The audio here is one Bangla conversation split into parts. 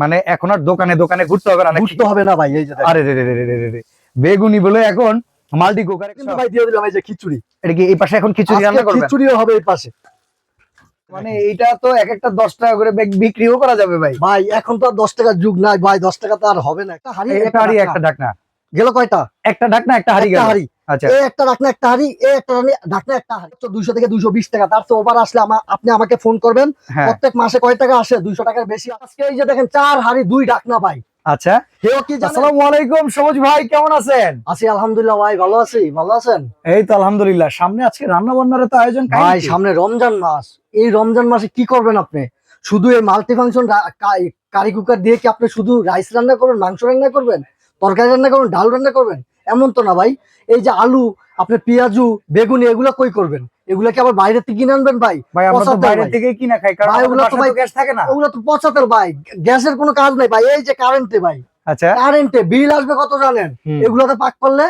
মানে এখন আর দোকানে দোকানে ঘুরতে হবে না? বুঝতে হবে না ভাই এই যে আরে রে রে রে রে রে। বেগুনি বলে এখন মাল্টি কুকারে কিন্তু ভাই দিয়ে দিলাম এই যে খিচুড়ি। এটা কি এই পাশে এখন খিচুড়ি রান্না করবেন? খিচুড়িও হবে এই পাশে। মানে এইটা তো এক একটা দশ টাকা করে বিক্রিও করা যাবে ভাই। ভাই এখন তো আর দশ টাকার যুগ নাই। ভাই দশ টাকা তো আর হবে না। একটা হাড়ি একটা হাড়ি একটা ঢাকনা। গেল কয়টা? একটা ঢাকনা একটা হাড়ি হাড়ি। একটা ঢাকনা একটা হাড়ি এ একটা ঢাকনা একটা হাড়ি। দুইশো থেকে দুইশো বিশ টাকা। তার তো ওভার আসলে আপনি আমাকে ফোন করবেন। হ্যাঁ। প্রত্যেক মাসে কয় টাকা আসে? দুইশো টাকার বেশি। আজকে এই যে দেখেন চার হাড়ি দুই ঢাকনা ভাই। আচ্ছা? আসসালামু আলাইকুম সবুজ ভাই কেমন আছেন? আছি আলহামদুলিল্লাহ ভাই ভালো আছি। ভালো আছেন? এই তো আলহামদুলিল্লাহ। সামনে আজকে রান্না বান্নার তো আয়োজন ভাই সামনে রমজান মাস। এই রমজান মাসে কি করবেন আপনি? শুধু এই মাল্টি ফাংশন কারি কুকার দিয়ে কি আপনি শুধু রাইস রান্না করবেন মাংস রান্না করবেন তরকারি রান্না করবেন ডাল রান্না করবেন? এমন তো না ভাই। এই যে আলু আপনি পেঁয়াজু বেগুনি এগুলো কই করবেন? এগুলো কি আবার বাইরে থেকে কিনে আনবেন ভাই? ভাই আমরা তো বাইরে থেকে কিনা খাই কারণ ওগুলো তো ভাই- গ্যাস থাকে না। ওগুলো তো পঁচাত্তর ভাই। গ্যাসের কোনো কাজ নাই ভাই। এই যে কারেন্টে ভাই। আচ্ছা। কারেন্টে বিল আসবে কত জানেন। এগুলোতে পাক করলে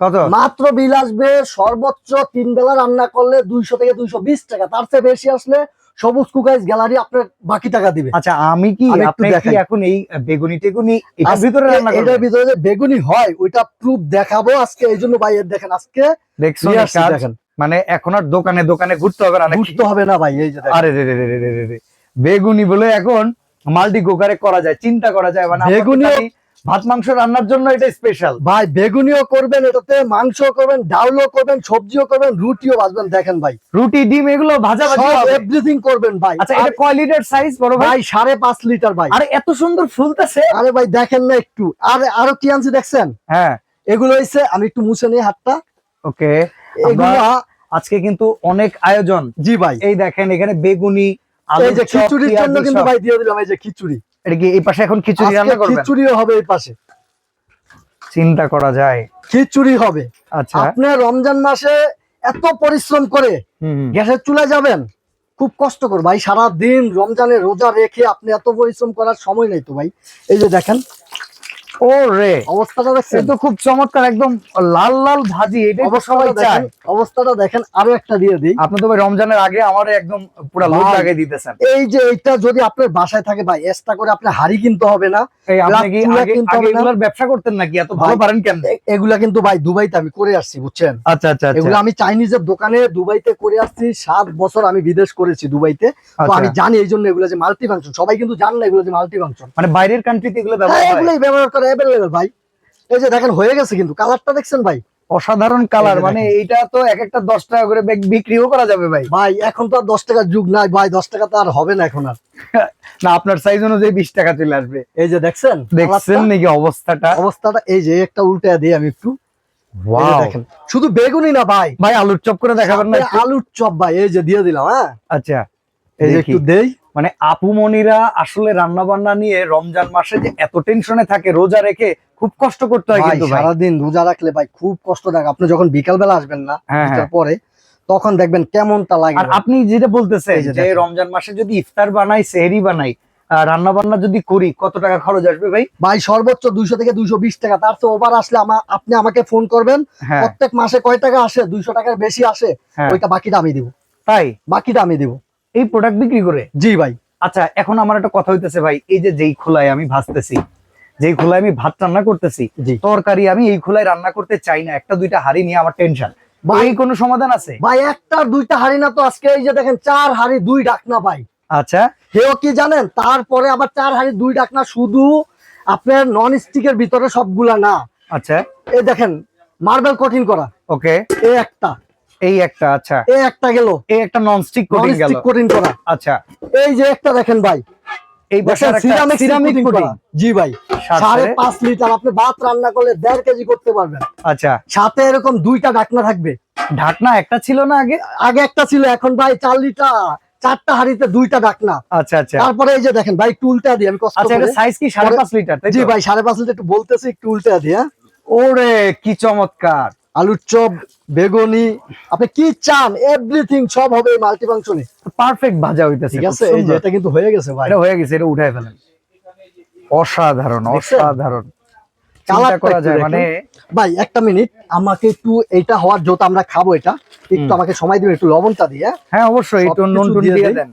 কত? মাত্র বিল আসবে সর্বোচ্চ তিন বেলা রান্না করলে দুইশো থেকে দুইশো বিশ টাকা। তার চেয়ে বেশি আসলে সবুজ কুকাইজ গ্যালারি আপনার বাকি টাকা দিবে আচ্ছা আমি কি আপনি কি এখন এই বেগুনি টেগুনি এটার ভিতরে রান্না এটার করবেন ভিতরে যে বেগুনি হয় ওইটা প্রুফ দেখাবো আজকে এই জন্য ভাই দেখেন আজকে দেখছ নিয়ে না আসছি কাজ? দেখেন মানে এখন আর দোকানে দোকানে ঘুরতে হবে না? বুঝতে হবে না ভাই এই যে আরে রে রে রে রে। বেগুনি বলে এখন মাল্টি কুকারে করা যায় চিন্তা করা যায় মানে খালি ভাত মাংস রান্নার জন্য এটা স্পেশাল ভাই বেগুনিও করবেন এটাতে মাংস করবেন ডাউলও করবেন সবজিও করবেন রুটিও ভাজবেন দেখেন ভাই। রুটি ডিম এগুলো ভাজা ভাজি এভরিথিং করবেন ভাই। আচ্ছা এটা কয় লিটার সাইজ বড় ভাই? ভাই সাড়ে পাঁচ লিটার ভাই। আরে এত সুন্দর ফুলতেছে। আরে ভাই দেখেন না একটু। আর আরও কি আনছি দেখছেন? হ্যাঁ। এগুলো হইছে আমি একটু মুছে নিই হাতটা। ওকে এগুলো আজকে কিন্তু অনেক আয়োজন। জি ভাই। এই দেখেন এখানে বেগুনি এই যে খিচুড়ির জন্য কিন্তু ভাই দিয়ে দিলাম এই যে খিচুড়ি। এটা কি এই পাশে এখন খিচুড়ি রান্না করবেন? খিচুড়িও হবে এই পাশে। চিন্তা করা যায়। খিচুড়ি হবে। আচ্ছা। আপনি রমজান মাসে এত পরিশ্রম করে। গ্যাসের চুলায় যাবেন খুব কষ্ট কর ভাই সারাদিন রমজানে রোজা রেখে আপনি এত পরিশ্রম করার সময় নেই তো ভাই। এই যে দেখেন ও রে। অবস্থাটা দেখছেন তো খুব চমৎকার একদম লাল লাল ভাজি এটাই সবাই চায় অবস্থাটা দেখেন আরও একটা দিয়ে দিই। আপনি তো ভাই রমজানের আগে আমার একদম পুরো লোড লাগিয়ে দিতেছেন। এই যে এইটা যদি আপনার বাসায় থাকে ভাই এক্সট্রা করে আপনি হাড়ি কিনতে হবে না এই আপনি কি আগে কিনতে আগে হবে না? এগুলোর ব্যবসা করতেন নাকি? এত ভালো পারেন কেন এগুলা কিন্তু ভাই দুবাইতে আমি করে আসছি বুঝছেন? আচ্ছা আচ্ছা আচ্ছা। এগুলো আমি চাইনিজের দোকানে দুবাইতে করে আসছি সাত বছর আমি বিদেশ করেছি দুবাইতে। তো আচ্ছা। আমি জানি এই জন্য এগুলো যে মাল্টি ফাংশন সবাই কিন্তু জান না এগুলো যে মাল্টি ফাংশন মানে বাইরের কান্ট্রিতে এগুলো হ্যাঁ ব্যবহার ব্যবহার করে। অ্যাভেলেবেল ভাই। এই যে দেখেন হয়ে গেছে কিন্তু। কালারটা দেখছেন ভাই? অসাধারণ কালার মানে এইটা তো এক একটা দশ টাকা করে বিক- বিক্রিও করা যাবে ভাই। ভাই এখন তো আর দশ টাকার যুগ নাই ভাই। দশ টাকা তো আর হবে না এখন আর। না আপনার সাইজ অনুযায়ী বিশ টাকা চলে আসবে। এই যে দেখছেন দেখছেন নাকি অবস্থাটা? অবস্থাটা এই যে একটা উল্টে দিই আমি একটু। দেখেন শুধু বেগুনি না ভাই। ভাই আলুর চপ করে দেখাবেন না আলুর চপ ভাই এই যে দিয়ে দিলাম হ্যাঁ? আচ্ছা এই যে একটু দেই। মানে আপু মনিরা আসলে রান্না বান্না নিয়ে রমজান মাসে যে এত টেনশনে থাকে রোজা রেখে খুব কষ্ট করতে হয় কিন্তু ভাই। সারাদিন রোজা রাখলে ভাই খুব কষ্ট লাগে আপনি যখন বিকাল বেলা আসবেন না হ্যাঁ, হ্যাঁ। পরে তখন দেখবেন কেমনটা লাগে আর আপনি যেটা বলতেছেন যে রমজান মাসে যদি ইফতার বানাই সেহরি বানাই রান্না বান্না যদি করি কত টাকা খরচ আসবে ভাই? ভাই সর্বোচ্চ দুইশো থেকে দুইশো বিশ টাকা। তার তো ওভার আসলে আপনি আমাকে ফোন করবেন। হ্যাঁ। প্রত্যেক মাসে কয় টাকা আসে? দুইশো টাকার বেশি আসে। ওইটা বাকিটা আমি দিব। তাই? বাকিটা আমি দিব। এই প্রোডাক্ট বিক্রি করে? জি ভাই। আচ্ছা এখন আমার একটা কথা হইতেছে ভাই এই যে যেই খোলায় আমি ভাজতেছি যেই খোলায় আমি ভাত রান্না করতেছি তরকারি আমি এই খোলায় রান্না করতে চাই না একটা দুইটা হাড়ি নিয়ে আমার টেনশন ভাই কোনো সমাধান আছে? ভাই একটা দুইটা হাড়ি না তো আজকে এই যে দেখেন চার হাড়ি দুই ডাকনা ভাই। আচ্ছা। কেউ কি জানেন তারপরে আবার চার হাড়ি দুই ডাকনা শুধু আপনার নন স্টিকের ভিতরে সবগুলা না। আচ্ছা। এই দেখেন মার্বেল কঠিন করা। ওকে এই একটা। এই একটা আচ্ছা। এই একটা গেল। এই একটা ননস্টিক কোটিং গেল। কঠিন করা। আচ্ছা। এই যে একটা দেখেন ভাই। এই সিরামিক সিরামিক কোটিং কোটিং জি ভাই। সাড়ে পাঁচ লিটার আপনি ভাত রান্না করলে দেড় কেজি করতে পারবেন। আচ্ছা। সাথে এরকম দুইটা ডাকনা থাকবে। ঢাকনা একটা ছিল না আগে? আগে একটা ছিল এখন ভাই চার লিটার। চারটা হাড়িতে দুইটা ডাকনা আচ্ছা আচ্ছা। তারপরে এই যে দেখেন ভাই একটু উল্টা দিই আমি কষ্ট আচ্ছা এটা সাইজ কি? সাড়ে পরে- পাঁচ লিটার জি ভাই সাড়ে পাঁচ লিটার একটু বলতেছি একটু উল্টা দিই হ্যাঁ ওরে কি চমৎকার। আলুর চপ বেগুনি আপনি কি চান এভরিথিং সব হবে মাল্টি ফাংশনে পারফেক্ট ভাজা হইতেছে ঠিক আছে? এই যে এটা কিন্তু হয়ে গেছে ভাই। এটা হয়ে গেছে এটা উঠাই ফেলেন। অসাধারণ অসাধারণ। করা যায়। মানে ভাই একটা মিনিট আমাকে একটু এইটা হওয়ার যত আমরা খাব এটা একটু আমাকে সময় দিবেন একটু লবণটা দিয়ে হ্যাঁ? হ্যাঁ অবশ্যই একটু নুন টুন দিয়ে দেন।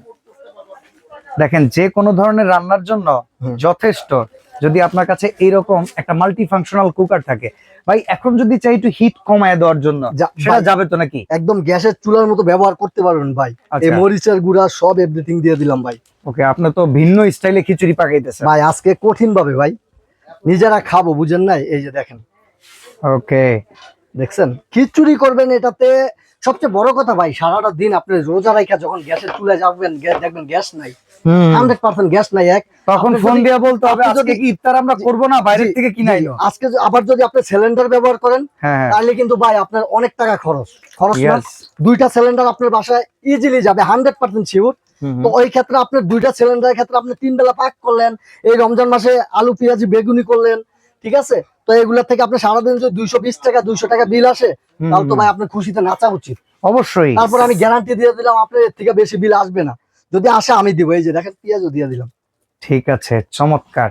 দেখেন যে কোনো ধরনের রান্নার জন্য যথেষ্ট। যদি আপনার কাছে এইরকম একটা মাল্টি ফাংশনাল কুকার থাকে ভাই এখন যদি চাই একটু হিট কমায় দেওয়ার জন্য সেটা যাবে তো নাকি? একদম গ্যাসের চুলার মতো ব্যবহার করতে পারবেন ভাই। এই আচ্ছা। মরিচের গুঁড়া সব এভরিথিং দিয়ে দিলাম ভাই। ওকে আপনি তো ভিন্ন স্টাইলে খিচুড়ি পাকাইতেছেন। ভাই আজকে কঠিন ভাবে ভাই। নিজেরা খাব বুঝেন নাই? এই যে দেখেন। ওকে। দেখছেন? খিচুড়ি করবেন এটাতে সবচেয়ে বড় কথা ভাই সারাটা দিন আপনি রোজা রাখা যখন গ্যাসের চুলায় যাবেন গ্যাস দেখবেন গ্যাস নাই। হান্ড্রেড পার্সেন্ট গ্যাস নাই এক। তখন ফোন দিয়ে বলতে হবে যদি- কি ইফতার আমরা করব না বাইরের থেকে কিনাইলো জি, আজকে আবার যদি আপনি সিলিন্ডার ব্যবহার করেন হ্যাঁ হ্যাঁ। তাহলে কিন্তু ভাই আপনার অনেক টাকা খরচ। খরচ না দুইটা সিলিন্ডার আপনার বাসায় ইজিলি যাবে হান্ড্রেড পার্সেন্ট শিওর তো ওই ক্ষেত্রে আপনার দুইটা সিলিন্ডারের ক্ষেত্রে আপনি তিন বেলা পাক করলেন এই রমজান মাসে আলু পেঁয়াজি বেগুনি করলেন ঠিক আছে? তো এগুলা থেকে আপনি সারাদিন যদি দুইশো বিশ টাকা দুইশো টাকা বিল আসে তাহলে তো ভাই আপনার খুশিতে নাচা উচিত। অবশ্যই। তারপর আমি গ্যারান্টি দিয়ে দিলাম আপনার এর থেকে বেশি বিল আসবে না। যদি আসে আমি দিব। এই যে দেখেন পেঁয়াজও দিয়ে দিলাম। ঠিক আছে চমৎকার।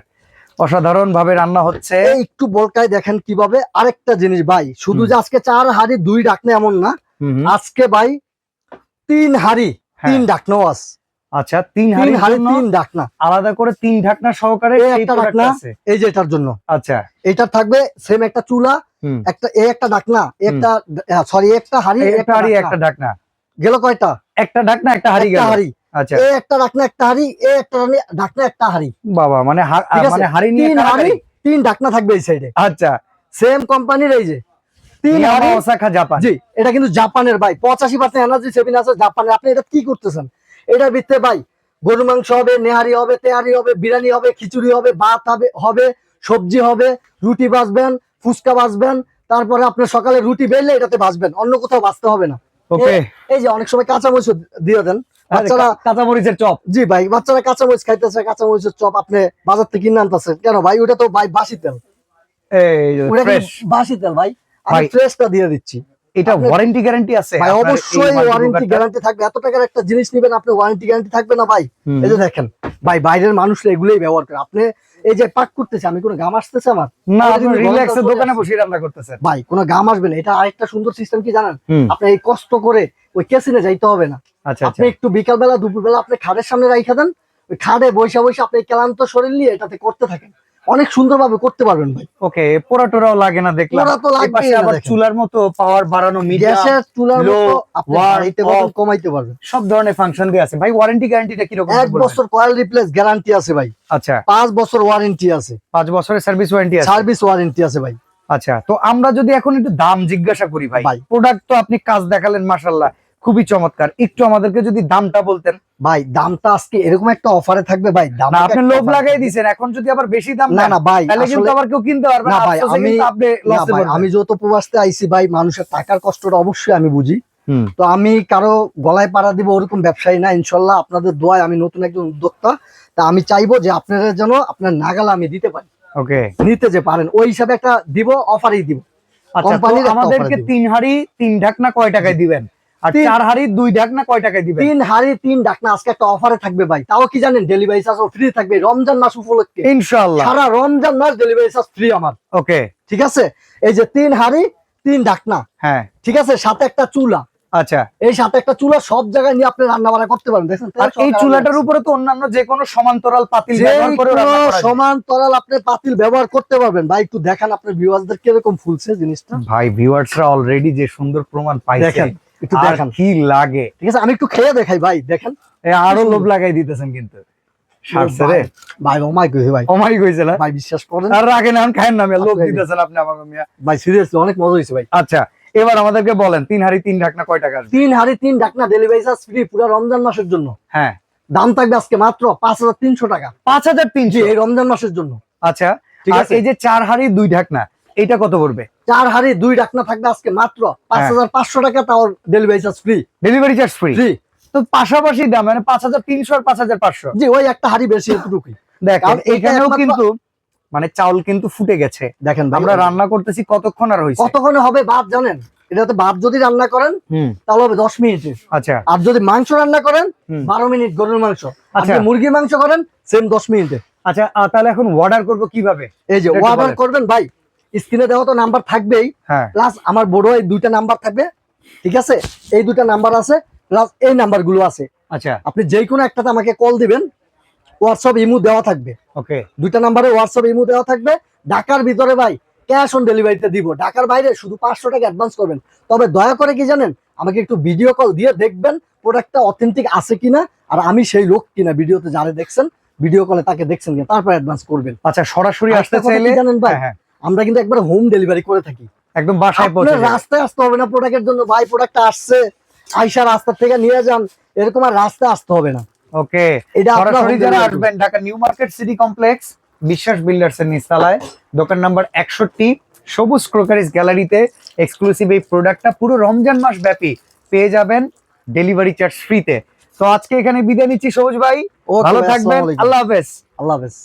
অসাধারণ ভাবে রান্না হচ্ছে। একটু বলকায় দেখেন কীভাবে। আরেকটা জিনিস ভাই শুধু যে আজকে চার হাড়ি দুই ডাকনে এমন না। আজকে ভাই তিন হাড়ি হ্যাঁ। তিন ডাকনাও আছে। আচ্ছা তিন তিন হাড়ি তিন ডাকনা আলাদা করে তিন ঢাকনা সহকারে এই এই একটা ঢাকনা। এই যে এটার জন্য। আচ্ছা। এটা থাকবে সেম একটা চুলা একটা এই একটা ডাকনা একটা সরি একটা হাড়ি একটা হাড়ি। একটা ঢাকনা। গেল কয়টা? একটা ঢাকনা একটা হাড়ি গেল। হাড়ি। আচ্ছা। এই একটা ডাকনা একটা হাড়ি এই একটা ডাকনা একটা হাড়ি। বাবা মানে? মানে হাড়ি নিয়ে তিন হাড়ি তিন ডাকনা থাকবে এই সাইডে আচ্ছা। সেম কোম্পানির এই যে। তিন হাড়ি। জাপান। জি এটা কিন্তু জাপানের ভাই। পঁচাশি পার্সেন্ট এনার্জি সেভিং আছে জাপানের আপনি এটা কি করতেছেন? এটার ভিত্তিতে ভাই গরু মাংস হবে নেহারি হবে তেহারি হবে বিরিয়ানি হবে খিচুড়ি হবে ভাত হবে হবে সবজি হবে রুটি বাঁচবেন ফুচকা বাঁচবেন তারপরে আপনার সকালে রুটি বেললে এটাতে বাঁচবেন অন্য কোথাও বাঁচতে হবে না। ওকে। এই যে অনেক সময় কাঁচামরিচ দিয়ে দেন বাচ্চারা কাঁচা মরিচের চপ। জি ভাই বাচ্চারা কাঁচামরিচ খাইতেছে কাঁচামরিচের চপ আপনি বাজার থেকে কিনে আনতেছেন। কেন ভাই ওটা তো ভাই বাসি তেল। বাসি তেল ভাই? আমি ফ্রেশটা দিয়ে দিচ্ছি। এটা ওয়ারেন্টি গ্যারান্টি আছে। ভাই অবশ্যই ওয়ারেন্টি গ্যারান্টি থাকবে। এত টাকার একটা জিনিস নেবেন আপনি ওয়ারেন্টি গ্যারান্টি থাকবে না ভাই? এই যে দেখেন ভাই বাইরের মানুষরা এগুলোই ব্যবহার করে। আপনি এই যে পাক করতেছে আমি কোনো গাম আসতেছে আমার? না রিল্যাক্সে দোকানে বসে রান্না করতেছেন। ভাই কোনো গাম আসবে না। এটা আরেকটা সুন্দর সিস্টেম কি জানেন? আপনি এই কষ্ট করে ওই কেসিনে যাইতে হবে না। আচ্ছা আচ্ছা। আপনি একটু বিকাল বেলা দুপুর বেলা আপনি খাটের সামনে রাইখা দেন। ওই খাটে বসে বসে আপনি ক্লান্ত শরীর নিয়ে এটাতে করতে থাকেন। অনেক সুন্দরভাবে করতে পারবেন ভাই। ওকে পোড়া টোরাও লাগে না দেখলাম। পোড়া তো আবার চুলার মতো পাওয়ার বাড়ানো মিডিয়াম চুলার মতো আপনি warm, বাড়াইতে কমাইতে পারবেন। সব ধরনের ফাংশন দিয়ে আছে। ভাই ওয়ারেন্টি গ্যারান্টিটা কীরকম এক বছর কয়েল রিপ্লেস গ্যারান্টি আছে ভাই। আচ্ছা। পাঁচ বছর ওয়ারেন্টি আছে। পাঁচ বছরের সার্ভিস ওয়ারেন্টি আছে? সার্ভিস ওয়ারেন্টি আছে ভাই। আচ্ছা তো আমরা যদি এখন একটু দাম জিজ্ঞাসা করি ভাই। প্রোডাক্ট তো আপনি কাজ দেখালেন মাশাল্লাহ খুবই চমৎকার। একটু আমাদেরকে যদি দামটা বলতেন। ভাই দামটা আজকে এরকম একটা অফারে থাকবে ভাই দাম আপনি লোভ লাগাই দিছেন। এখন যদি আবার বেশি দাম না না ভাই তাহলে কিন্তু আবার কেউ কিনতে পারবে না। ভাই, আমি- আপনি আমি যত প্রবাসতে আইছি ভাই মানুষের টাকার কষ্টটা অবশ্যই আমি বুঝি। তো আমি কারও গলায় পাড়া দিব ওরকম ব্যবসায়ী না ইনশাল্লাহ আপনাদের দোয়ায় আমি নতুন একজন উদ্যোক্তা। তা আমি চাইব যে আপনারা যেন আপনার নাগাল আমি দিতে পারি। ওকে। নিতে যে পারেন ওই হিসাবে একটা দিব অফারই দিব। আচ্ছা আমাদেরকে। তিন হাড়ি তিন ঢাকনা কয় টাকায় দিবেন? আর চার হাড়ি দুই ঢাকনা কয় টাকায় দিবেন? তিন হাড়ি তিন ডাকনা আজকে একটা অফারে থাকবে ভাই। তাও কি জানেন ডেলিভারি চার্জ ফ্রি থাকবে রমজান মাস উপলক্ষে। ইনশাআল্লাহ। সারা রমজান মাস ডেলিভারি চার্জ ফ্রি আমার। ওকে ঠিক আছে? এই যে তিন হাড়ি তিন ডাকনা। হ্যাঁ। ঠিক আছে? সাথে একটা চুলা। আচ্ছা। এই সাথে একটা চুলা সব জায়গায় নিয়ে আপনি রান্না বান্না করতে পারেন। দেখেন এই চুলাটার উপরে তো অন্যান্য যে কোনো সমান্তরাল পাতিল ব্যবহার করে রান্না করা যায়। সমান তরাল আপনি পাতিল ব্যবহার করতে পারবেন। ভাই একটু দেখান আপনার ভিউয়ার্সদের কীরকম ফুলছে জিনিসটা। ভাই ভিউয়ার্সরা অলরেডি যে সুন্দর প্রমাণ পাইছে। দেখেন। একটু দেখান। কি লাগে? ঠিক আছে আমি একটু খেয়ে দেখাই ভাই দেখেন। আরও লোভ লাগাই দিতেছেন কিন্তু। ভাই ওমাই কই ভাই। অমাই কইছিল ভাই বিশ্বাস করেন। আর রাখেন এখন খায়েন না লোভ দিতেছেন আপনি আমাকে মিয়া। ভাই সিরিয়াসলি অনেক মজা হয়েছে ভাই। আচ্ছা এবার আমাদেরকে বলেন তিন হাড়ি তিন ঢাকনা কয় টাকা তিন হাড়ি তিন ডাকনা ডেলিভারি চার্জ ফ্রি পুরো রমজান মাসের জন্য। হ্যাঁ। দাম থাকবে আজকে মাত্র পাঁচ হাজার তিনশো টাকা। পাঁচ হাজার তিনশো? এই রমজান মাসের জন্য। আচ্ছা আর এই যে চার হাড়ি দুই ঢাকনা এটা কত পড়বে? চার হাড়ি দুই ডাকনা থাকবে আজকে মাত্র পাঁচ হ্যাঁ। হাজার পাঁচশো টাকা তাও delivery charge free delivery charge free তো পাশাপাশি দাম মানে পাঁচ হাজার তিনশো আর পাঁচ হাজার পাঁচশো। জি ওই একটা হাড়ি বেশি এতটুকুই। দেখেন এখানেও কিন্তু মানে চাউল কিন্তু ফুটে গেছে। দেখেন আমরা রান্না করতেছি কতক্ষণ আর হয়েছে? কতক্ষণে হবে ভাত জানেন? এটাতে ভাত যদি রান্না করেন তাহলে হবে দশ মিনিটে। আচ্ছা। আর যদি মাংস রান্না করেন বারো মিনিট গরুর মাংস। আচ্ছা। মুরগির মাংস করেন সেম দশ মিনিটে। আচ্ছা তাহলে এখন অর্ডার করব কীভাবে? এই যে অর্ডার করবেন ভাই স্ক্রিনে দেওয়া তো নাম্বার থাকবেই। হ্যাঁ। প্লাস আমার বড় এই দুইটা নাম্বার থাকবে ঠিক আছে? এই দুইটা নাম্বার আছে প্লাস এই নাম্বারগুলো আছে। আচ্ছা। আপনি যে কোনো একটাতে আমাকে কল দিবেন হোয়াটসঅ্যাপ ইমু দেওয়া থাকবে। ওকে দুইটা নাম্বারে হোয়াটসঅ্যাপ ইমু দেওয়া থাকবে। ঢাকার ভিতরে ভাই ক্যাশ অন ডেলিভারিতে দিব। ঢাকার বাইরে শুধু পাঁচশো টাকা অ্যাডভান্স করবেন। তবে দয়া করে কি জানেন আমাকে একটু ভিডিও কল দিয়ে দেখবেন প্রোডাক্টটা অথেন্টিক আছে কিনা আর আমি সেই লোক কিনা ভিডিওতে যারা দেখছেন ভিডিও কলে তাকে দেখছেন তারপর অ্যাডভান্স করবেন। আচ্ছা সরাসরি আসতে চাইলে জানেন ভাই? আমরা কিন্তু একবার হোম ডেলিভারি করে থাকি। একদম বাসায় পৌঁছে রাস্তায় আসতে হবে না প্রোডাক্টের জন্য ভাই প্রোডাক্টটা আসছে আইসা রাস্তা থেকে নিয়ে যান এরকম আর রাস্তায় আসতে হবে না। ওকে এটা সরাসরি যারা আসবেন Dhaka new market city complex Biswas builders এর নিচতলায়। দোকান নাম্বার একষট্টি সবুজ ক্রোকারিজ গ্যালারিতে এক্সক্লুসিভ এই প্রোডাক্টটা পুরো রমজান মাস ব্যাপী পেয়ে যাবেন ডেলিভারি চার্জ ফ্রিতে তো। আজকে এখানে বিদায় নিচ্ছি সবুজ ভাই ভালো থাকবেন। আল্লাহ হাফেজ। আল্লাহ হাফেজ।